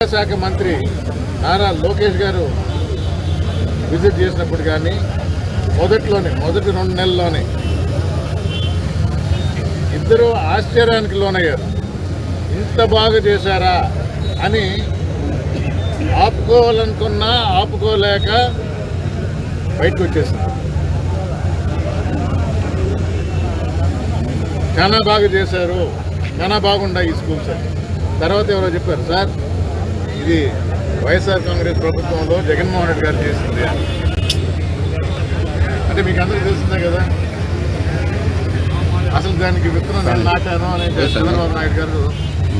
శాఖ మంత్రి నారా లోకేష్ గారు విజిట్ చేసినప్పుడు కానీ మొదట్లోనే మొదటి రెండు నెలల్లోనే ఇద్దరు ఆశ్చర్యానికి లోనయ్యారు. ఇంత బాగా చేశారా అని ఆపుకోవాలనుకున్నా ఆపుకోలేక బయటకు వచ్చేసారు చాలా బాగా చేశారు. చాలా బాగుండాయి ఈ స్కూల్స్ అని. తర్వాత ఎవరో చెప్పారు సార్ ఇది వైఎస్ఆర్ కాంగ్రెస్ ప్రభుత్వంలో జగన్మోహన్ రెడ్డి గారు చేసింది. అంటే మీకు అందరికీ తెలిసిందే కదా? అసలు దానికి విత్తనం నేను నాటాను అని చంద్రబాబు నాయుడు గారు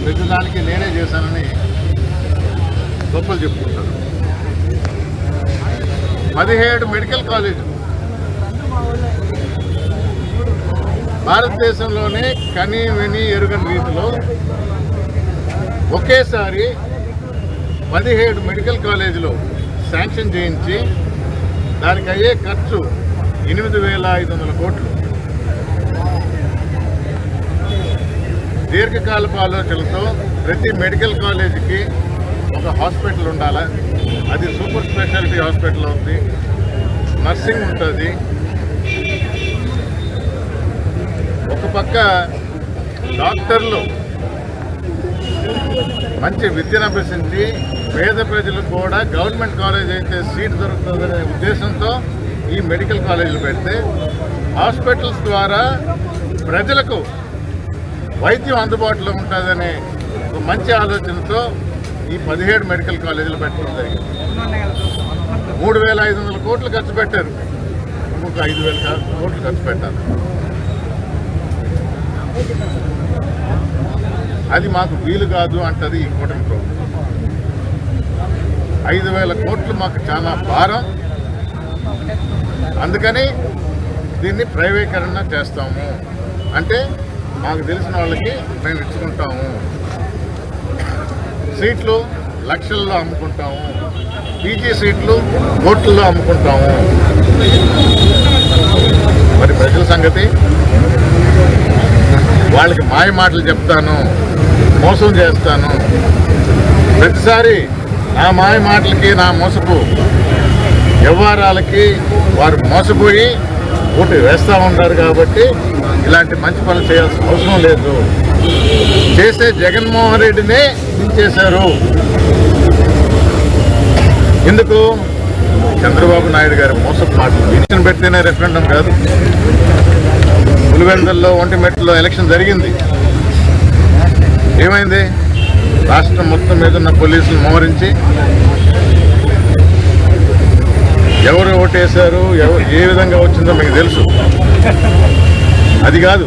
ప్రతి దానికి నేనే చేశానని గొప్పలు చెప్పుకుంటారు. పదిహేడు మెడికల్ కాలేజీలు. భారతదేశంలోనే కని విని ఎరుగని రీతిలో ఒకేసారి పదిహేడు మెడికల్ కాలేజీలు శాంక్షన్ చేయించి దానికి అయ్యే ఖర్చు ఎనిమిది వేల ఐదు వందల కోట్లు. దీర్ఘకాలపు ఆలోచనలతో ప్రతి మెడికల్ కాలేజీకి ఒక హాస్పిటల్ ఉండాలి? అది సూపర్ స్పెషాలిటీ హాస్పిటల్ ఉంది. నర్సింగ్ ఉంటుంది. ఒక పక్క డాక్టర్లు మంచి విద్యను అభ్యసించి పేద ప్రజలకు కూడా గవర్నమెంట్ కాలేజ్ అయితే సీట్ దొరుకుతుందనే ఉద్దేశంతో ఈ మెడికల్ కాలేజీలు పెడితే హాస్పిటల్స్ ద్వారా ప్రజలకు వైద్యం అందుబాటులో ఉంటుందనే ఒక మంచి ఆలోచనతో ఈ పదిహేడు మెడికల్ కాలేజీలు పెట్టడం జరిగింది. మూడు వేల ఐదు వందల కోట్లు ఖర్చు పెట్టారు. ఇంకొక ఐదు వేల కోట్లు ఖర్చు పెట్టారు అది మాకు వీలు కాదు అంటది ఈ కూటమి ప్రభుత్వం. ఐదు వేల కోట్లు మాకు చాలా భారం. అందుకని దీన్ని ప్రైవేకరణ చేస్తాము. అంటే మాకు తెలిసిన వాళ్ళకి మేము ఇచ్చుకుంటాము. సీట్లు లక్షల్లో అమ్ముకుంటాము. పీజీ సీట్లు కోట్లలో అమ్ముకుంటాము. మరి ప్రజల సంగతి? వాళ్ళకి మాయ మాటలు చెప్తాను. మోసం చేస్తాను. ప్రతిసారి నా మాయ మాటలకి నా మోసపు వ్యవహారాలకి వారు మోసపోయి ఓటు వేస్తూ ఉంటారు కాబట్టి ఇలాంటి మంచి పనులు చేయాల్సిన అవసరం లేదు. చేసే జగన్మోహన్ రెడ్డినే దించేశారు ఎందుకు? చంద్రబాబు నాయుడు గారి మోసపు మాటలు. పెన్షన్ పెడితేనే రెఫరెండం కాదు. పులివెందుల్లో ఒంటిమెట్లో ఎలక్షన్ జరిగింది. ఏమైంది? రాష్ట్రం మొత్తం మీద ఉన్న పోలీసులు మోహరించి ఎవరు ఓటేశారు ఏ విధంగా వచ్చిందో మీకు తెలుసు. అది కాదు.